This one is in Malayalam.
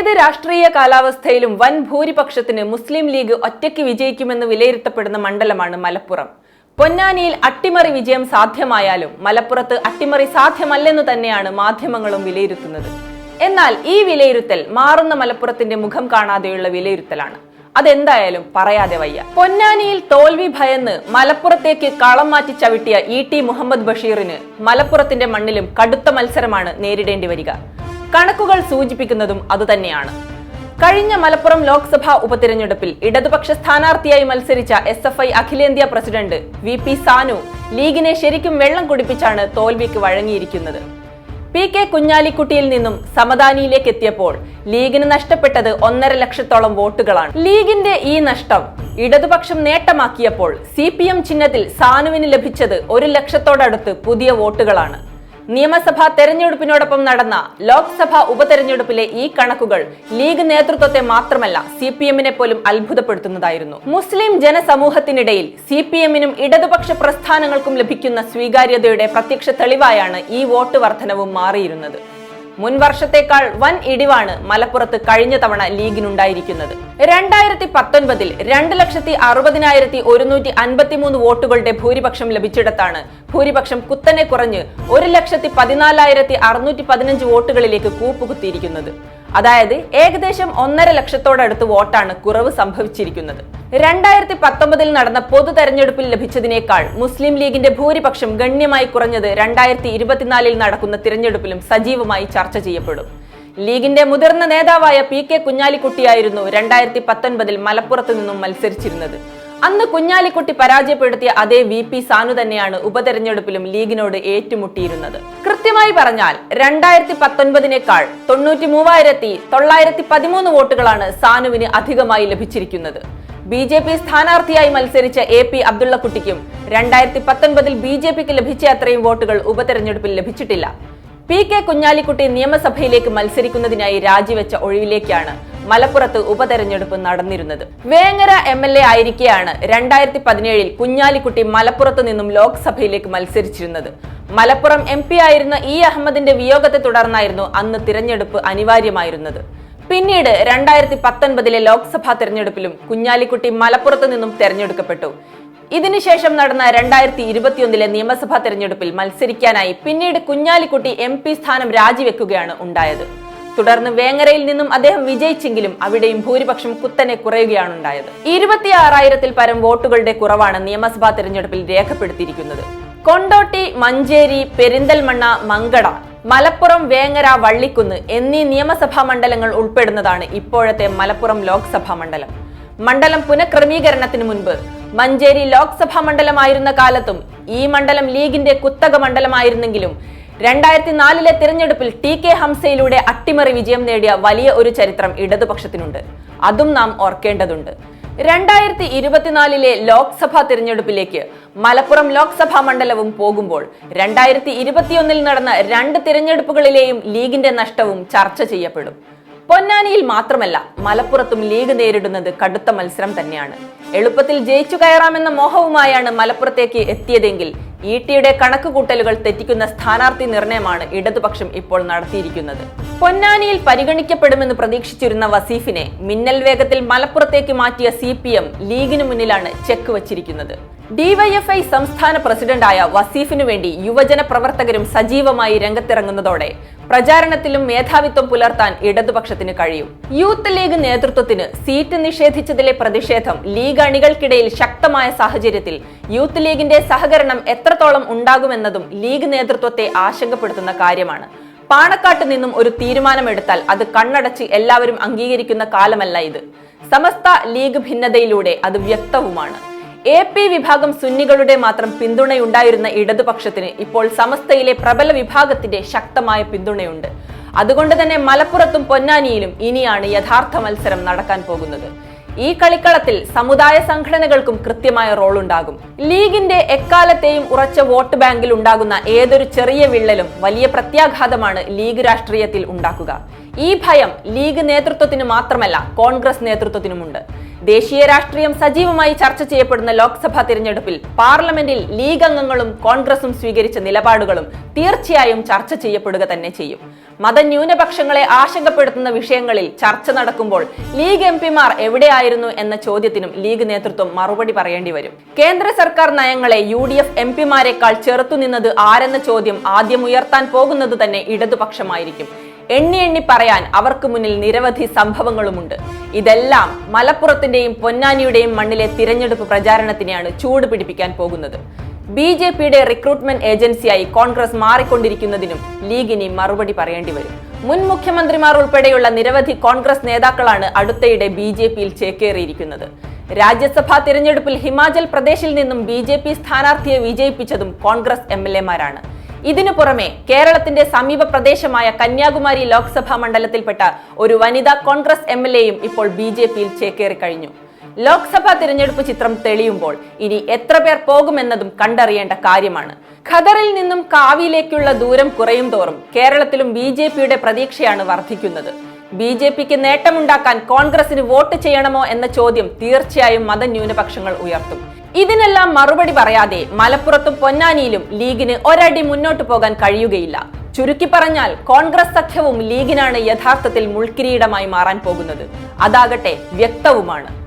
ഏത് രാഷ്ട്രീയ കാലാവസ്ഥയിലും വൻ ഭൂരിപക്ഷത്തിന് മുസ്ലിം ലീഗ് ഒറ്റയ്ക്ക് വിജയിക്കുമെന്ന് വിലയിരുത്തപ്പെടുന്ന മണ്ഡലമാണ് മലപ്പുറം. പൊന്നാനിയിൽ അട്ടിമറി വിജയം സാധ്യമായാലും മലപ്പുറത്ത് അട്ടിമറി സാധ്യമല്ലെന്ന് തന്നെയാണ് മാധ്യമങ്ങളും വിലയിരുത്തുന്നത്. എന്നാൽ ഈ വിലയിരുത്തൽ മാറുന്ന മലപ്പുറത്തിന്റെ മുഖം കാണാതെയുള്ള വിലയിരുത്തലാണ്. അതെന്തായാലും പറയാതെ വയ്യ. പൊന്നാനിയിൽ തോൽവി ഭയന്ന് മലപ്പുറത്തേക്ക് കളം മാറ്റി ചവിട്ടിയ ഇ ടി മുഹമ്മദ് ബഷീറിന് മലപ്പുറത്തിന്റെ മണ്ണിലും കടുത്ത മത്സരമാണ് നേരിടേണ്ടി വരിക. കണക്കുകൾ സൂചിപ്പിക്കുന്നതും അതുതന്നെയാണ്. കഴിഞ്ഞ മലപ്പുറം ലോക്സഭാ ഉപതിരഞ്ഞെടുപ്പിൽ ഇടതുപക്ഷ സ്ഥാനാർത്ഥിയായി മത്സരിച്ച എസ് എഫ് ഐ അഖിലേന്ത്യാ പ്രസിഡന്റ് വി പി സാനു ലീഗിനെ ശരിക്കും വെള്ളം കുടിപ്പിച്ചാണ് തോൽവിക്ക് വഴങ്ങിയിരിക്കുന്നത്. പി കെ കുഞ്ഞാലിക്കുട്ടിയിൽ നിന്നും സമദാനിയിലേക്ക് എത്തിയപ്പോൾ ലീഗിന് നഷ്ടപ്പെട്ടത് ഒന്നര ലക്ഷത്തോളം വോട്ടുകളാണ്. ലീഗിന്റെ ഈ നഷ്ടം ഇടതുപക്ഷം നേട്ടമാക്കിയപ്പോൾ സി ചിഹ്നത്തിൽ സാനുവിന് ലഭിച്ചത് ഒരു ലക്ഷത്തോടടുത്ത് പുതിയ വോട്ടുകളാണ്. നിയമസഭാ തെരഞ്ഞെടുപ്പിനോടൊപ്പം നടന്ന ലോക്സഭാ ഉപതെരഞ്ഞെടുപ്പിലെ ഈ കണക്കുകൾ ലീഗ് നേതൃത്വത്തെ മാത്രമല്ല സി പി എമ്മിനെ പോലും അത്ഭുതപ്പെടുത്തുന്നതായിരുന്നു. മുസ്ലിം ജനസമൂഹത്തിനിടയിൽ സി പി എമ്മിനും ഇടതുപക്ഷ പ്രസ്ഥാനങ്ങൾക്കും ലഭിക്കുന്ന സ്വീകാര്യതയുടെ പ്രത്യക്ഷ തെളിവായാണ് ഈ വോട്ട് വർധനവും മാറിയിരുന്നത്. മുൻ വർഷത്തേക്കാൾ വൻ ഇടിവാണ് മലപ്പുറത്ത് കഴിഞ്ഞ തവണ ലീഗിനുണ്ടായിരിക്കുന്നത്. രണ്ടായിരത്തി പത്തൊൻപതിൽ രണ്ട് ലക്ഷത്തി അറുപതിനായിരത്തി ഒരുന്നൂറ്റി അൻപത്തിമൂന്ന് വോട്ടുകളുടെ ഭൂരിപക്ഷം ലഭിച്ചിടത്താണ് ഭൂരിപക്ഷം കുത്തനെ കുറഞ്ഞ് ഒരു ലക്ഷത്തി പതിനാലായിരത്തി അറുന്നൂറ്റി പതിനഞ്ച് വോട്ടുകളിലേക്ക് കൂപ്പുകുത്തിയിരിക്കുന്നത്. അതായത് ഏകദേശം ഒന്നര ലക്ഷത്തോടടുത്ത് വോട്ടാണ് കുറവ് സംഭവിച്ചിരിക്കുന്നത്. രണ്ടായിരത്തി പത്തൊമ്പതിൽ നടന്ന പൊതു തെരഞ്ഞെടുപ്പിൽ ലഭിച്ചതിനേക്കാൾ മുസ്ലിം ലീഗിന്റെ ഭൂരിപക്ഷം ഗണ്യമായി കുറഞ്ഞത് രണ്ടായിരത്തി ഇരുപത്തിനാലിൽ നടക്കുന്ന തിരഞ്ഞെടുപ്പിലും സജീവമായി ചർച്ച ചെയ്യപ്പെടും. ലീഗിന്റെ മുതിർന്ന നേതാവായ പി കെ കുഞ്ഞാലിക്കുട്ടിയായിരുന്നു രണ്ടായിരത്തി പത്തൊൻപതിൽ മലപ്പുറത്ത് നിന്നും മത്സരിച്ചിരുന്നത്. അന്ന് കുഞ്ഞാലിക്കുട്ടി പരാജയപ്പെടുത്തിയ അതേ വി പി സാനു തന്നെയാണ് ഉപതെരഞ്ഞെടുപ്പിലും ലീഗിനോട് ഏറ്റുമുട്ടിയിരുന്നത്. കൃത്യമായി പറഞ്ഞാൽ രണ്ടായിരത്തി പത്തൊൻപതിനേക്കാൾ തൊണ്ണൂറ്റി മൂവായിരത്തി തൊള്ളായിരത്തി പതിമൂന്ന് വോട്ടുകളാണ് സാനുവിന് അധികമായി ലഭിച്ചിരിക്കുന്നത്. ബി ജെ പി സ്ഥാനാർത്ഥിയായി മത്സരിച്ച എ പി അബ്ദുള്ളക്കുട്ടിക്കും രണ്ടായിരത്തി പത്തൊൻപതിൽ ബി ജെ പിക്ക് ലഭിച്ച അത്രയും വോട്ടുകൾ ഉപതെരഞ്ഞെടുപ്പിൽ ലഭിച്ചിട്ടില്ല. പി കെ കുഞ്ഞാലിക്കുട്ടി നിയമസഭയിലേക്ക് മത്സരിക്കുന്നതിനായി രാജിവെച്ച ഒഴിവിലേക്കാണ് മലപ്പുറത്ത് ഉപതെരഞ്ഞെടുപ്പ് നടന്നിരുന്നത്. വേങ്ങര എം എൽ എ ആയിരിക്കെയാണ് രണ്ടായിരത്തി പതിനേഴിൽ കുഞ്ഞാലിക്കുട്ടി മലപ്പുറത്ത് നിന്നും ലോക്സഭയിലേക്ക് മത്സരിച്ചിരുന്നത്. മലപ്പുറം എം പി ആയിരുന്ന ഇ അഹമ്മദിന്റെ വിയോഗത്തെ തുടർന്നായിരുന്നു അന്ന് തിരഞ്ഞെടുപ്പ് അനിവാര്യമായിരുന്നത്. പിന്നീട് രണ്ടായിരത്തി പത്തൊൻപതിലെ ലോക്സഭാ തെരഞ്ഞെടുപ്പിലും കുഞ്ഞാലിക്കുട്ടി മലപ്പുറത്ത് നിന്നും തെരഞ്ഞെടുക്കപ്പെട്ടു. ഇതിനുശേഷം നടന്ന രണ്ടായിരത്തി ഇരുപത്തിയൊന്നിലെ നിയമസഭാ തെരഞ്ഞെടുപ്പിൽ മത്സരിക്കാനായി പിന്നീട് കുഞ്ഞാലിക്കുട്ടി എം സ്ഥാനം രാജിവെക്കുകയാണ് ഉണ്ടായത്. തുടർന്ന് വേങ്ങരയിൽ നിന്നും അദ്ദേഹം വിജയിച്ചെങ്കിലും അവിടെയും ഭൂരിപക്ഷം കുത്തനെ കുറയുകയാണ് ഉണ്ടായത് ഇരുപത്തിയാറായിരത്തിൽ പരം വോട്ടുകളുടെ കുറവാണ് നിയമസഭാ തെരഞ്ഞെടുപ്പിൽ രേഖപ്പെടുത്തിയിരിക്കുന്നത്. കൊണ്ടോട്ടി മഞ്ചേരി പെരിന്തൽമണ്ണ മങ്കട മലപ്പുറം വേങ്ങര വള്ളിക്കുന്ന് എന്നീ നിയമസഭാ മണ്ഡലങ്ങൾ ഉൾപ്പെടുന്നതാണ് ഇപ്പോഴത്തെ മലപ്പുറം ലോക്സഭാ മണ്ഡലം. മണ്ഡലം പുനഃക്രമീകരണത്തിന് മുൻപ് മഞ്ചേരി ലോക്സഭാ മണ്ഡലമായിരുന്ന കാലത്തും ഈ മണ്ഡലം ലീഗിന്റെ കുത്തക മണ്ഡലമായിരുന്നെങ്കിലും രണ്ടായിരത്തി നാലിലെ തിരഞ്ഞെടുപ്പിൽ ടി കെ ഹംസയിലൂടെ അട്ടിമറി വിജയം നേടിയ വലിയ ഒരു ചരിത്രം ഇടതുപക്ഷത്തിനുണ്ട്. അതും നാം ഓർക്കേണ്ടതുണ്ട്. രണ്ടായിരത്തി ഇരുപത്തിനാലിലെ ലോക്സഭാ തിരഞ്ഞെടുപ്പിലേക്ക് മലപ്പുറം ലോക്സഭാ മണ്ഡലവും പോകുമ്പോൾ രണ്ടായിരത്തി ഇരുപത്തിയൊന്നിൽ നടന്ന രണ്ട് തിരഞ്ഞെടുപ്പുകളിലെയും ലീഗിന്റെ നഷ്ടവും ചർച്ച ചെയ്യപ്പെടും. പൊന്നാനിയിൽ മാത്രമല്ല മലപ്പുറത്തും ലീഗ് നേരിടുന്നത് കടുത്ത മത്സരം തന്നെയാണ്. എളുപ്പത്തിൽ ജയിച്ചു കയറാമെന്ന മോഹവുമായാണ് മലപ്പുറത്തേക്ക് എത്തിയതെങ്കിൽ ഇ ടിയുടെ കണക്കുകൂട്ടലുകൾ തെറ്റിക്കുന്ന സ്ഥാനാർത്ഥി നിർണയമാണ് ഇടതുപക്ഷം ഇപ്പോൾ നടത്തിയിരിക്കുന്നത്. പൊന്നാനിയിൽ പരിഗണിക്കപ്പെടുമെന്ന് പ്രതീക്ഷിച്ചിരുന്ന വസീഫിനെ മിന്നൽ വേഗത്തിൽ മലപ്പുറത്തേക്ക് മാറ്റിയ സി പി എം ലീഗിന് മുന്നിലാണ് ചെക്ക് വച്ചിരിക്കുന്നത്. ഡിവൈഎഫ്ഐ സംസ്ഥാന പ്രസിഡന്റായ വസീഫിനു വേണ്ടി യുവജന പ്രവർത്തകരും സജീവമായി രംഗത്തിറങ്ങുന്നതോടെ പ്രചാരണത്തിലും മേധാവിത്വം പുലർത്താൻ ഇടതുപക്ഷത്തിന് കഴിയും. യൂത്ത് ലീഗ് നേതൃത്വത്തിന് സീറ്റ് നിഷേധിച്ചതിലെ പ്രതിഷേധം ലീഗ് അണികൾക്കിടയിൽ ശക്തമായ സാഹചര്യത്തിൽ യൂത്ത് ലീഗിന്റെ സഹകരണം എത്രത്തോളം ഉണ്ടാകുമെന്നതും ലീഗ് നേതൃത്വത്തെ ആശങ്കപ്പെടുത്തുന്ന കാര്യമാണ്. പാണക്കാട്ട് നിന്നും ഒരു തീരുമാനമെടുത്താൽ അത് കണ്ണടച്ച് എല്ലാവരും അംഗീകരിക്കുന്ന കാലമല്ല ഇത്. സമസ്ത ലീഗ് ഭിന്നതയിലൂടെ അത് വ്യക്തവുമാണ്. എ പി വിഭാഗം സുന്നികളുടെ മാത്രം പിന്തുണയുണ്ടായിരുന്ന ഇടതുപക്ഷത്തിന് ഇപ്പോൾ സമസ്തയിലെ പ്രബല വിഭാഗത്തിന്റെ ശക്തമായ പിന്തുണയുണ്ട്. അതുകൊണ്ട് തന്നെ മലപ്പുറത്തും പൊന്നാനിയിലും ഇനിയാണ് യഥാർത്ഥ മത്സരം നടക്കാൻ പോകുന്നത്. ഈ കളിക്കളത്തിൽ സമുദായ സംഘടനകൾക്കും കൃത്യമായ റോൾ ഉണ്ടാകും ലീഗിന്റെ എക്കാലത്തെയും ഉറച്ച വോട്ട് ബാങ്കിൽ ഉണ്ടാകുന്ന ഏതൊരു ചെറിയ വിള്ളലും വലിയ പ്രത്യാഘാതമാണ് ലീഗ് രാഷ്ട്രീയത്തിൽ ഉണ്ടാക്കുക. ഈ ഭയം ലീഗ് നേതൃത്വത്തിന് മാത്രമല്ല കോൺഗ്രസ് നേതൃത്വത്തിനുമുണ്ട്. ദേശീയ രാഷ്ട്രീയം സജീവമായി ചർച്ച ചെയ്യപ്പെടുന്ന ലോക്സഭാ തിരഞ്ഞെടുപ്പിൽ പാർലമെന്റിൽ ലീഗ് അംഗങ്ങളും കോൺഗ്രസും സ്വീകരിച്ച നിലപാടുകളും തീർച്ചയായും ചർച്ച ചെയ്യപ്പെടുക തന്നെ ചെയ്യും. മതന്യൂനപക്ഷങ്ങളെ ആശങ്കപ്പെടുത്തുന്ന വിഷയങ്ങളിൽ ചർച്ച നടക്കുമ്പോൾ ലീഗ് എം പിമാർ എവിടെയായിരുന്നു എന്ന ചോദ്യത്തിനും ലീഗ് നേതൃത്വം മറുപടി പറയേണ്ടി വരും. കേന്ദ്ര സർക്കാർ നയങ്ങളെ യു ഡി എഫ് എം പിമാരെക്കാൾ ചെറുത്തുനിന്നത് ആരെന്ന ചോദ്യം ആദ്യം ഉയർത്താൻ പോകുന്നത് തന്നെ ഇടതുപക്ഷമായിരിക്കും. എണ്ണി എണ്ണി പറയാൻ അവർക്ക് മുന്നിൽ നിരവധി സംഭവങ്ങളുമുണ്ട്. ഇതെല്ലാം മലപ്പുറത്തിന്റെയും പൊന്നാനിയുടെയും മണ്ണിലെ തിരഞ്ഞെടുപ്പ് പ്രചാരണത്തിനെയാണ് ചൂട് പിടിപ്പിക്കാൻ പോകുന്നത്. ബി ജെ പിയുടെ റിക്രൂട്ട്മെന്റ് ഏജൻസിയായി കോൺഗ്രസ് മാറിക്കൊണ്ടിരിക്കുന്നതിനും ലീഗിനി മറുപടി പറയേണ്ടി വരും. മുൻ മുഖ്യമന്ത്രിമാർ ഉൾപ്പെടെയുള്ള നിരവധി കോൺഗ്രസ് നേതാക്കളാണ് അടുത്തയിടെ ബി ജെ പിയിൽ ചേക്കേറിയിരിക്കുന്നത്. രാജ്യസഭാ തിരഞ്ഞെടുപ്പിൽ ഹിമാചൽ പ്രദേശിൽ നിന്നും ബി ജെ പി സ്ഥാനാർത്ഥിയെ വിജയിപ്പിച്ചതും കോൺഗ്രസ് എം എൽ എമാരാണ് ഇതിനു പുറമെ കേരളത്തിന്റെ സമീപ പ്രദേശമായ കന്യാകുമാരി ലോക്സഭാ മണ്ഡലത്തിൽപ്പെട്ട ഒരു വനിതാ കോൺഗ്രസ് എം എൽ എയും ഇപ്പോൾ ബി ജെ പിയിൽ ചേക്കേറി കഴിഞ്ഞു ലോക്സഭാ തിരഞ്ഞെടുപ്പ് ചിത്രം തെളിയുമ്പോൾ ഇനി എത്ര പേർ പോകുമെന്നതും കണ്ടറിയേണ്ട കാര്യമാണ്. ഖദറിൽ നിന്നും കാവിയിലേക്കുള്ള ദൂരം കുറയും തോറും കേരളത്തിലും ബി ജെ പിയുടെ പ്രതീക്ഷയാണ് വർദ്ധിക്കുന്നത്. ബി ജെ പിക്ക് നേട്ടമുണ്ടാക്കാൻ കോൺഗ്രസിന് വോട്ട് ചെയ്യണമോ എന്ന ചോദ്യം തീർച്ചയായും മതന്യൂനപക്ഷങ്ങൾ ഉയർത്തും. ഇതിനെല്ലാം മറുപടി പറയാതെ മലപ്പുറത്തും പൊന്നാനിയിലും ലീഗിന് ഒരടി മുന്നോട്ട് പോകാൻ കഴിയുകയില്ല. ചുരുക്കി പറഞ്ഞാൽ കോൺഗ്രസ് സഖ്യവും ലീഗിനാണ് യഥാർത്ഥത്തിൽ മുൾക്കിരീടമായി മാറാൻ പോകുന്നത്. അതാകട്ടെ വ്യക്തവുമാണ്.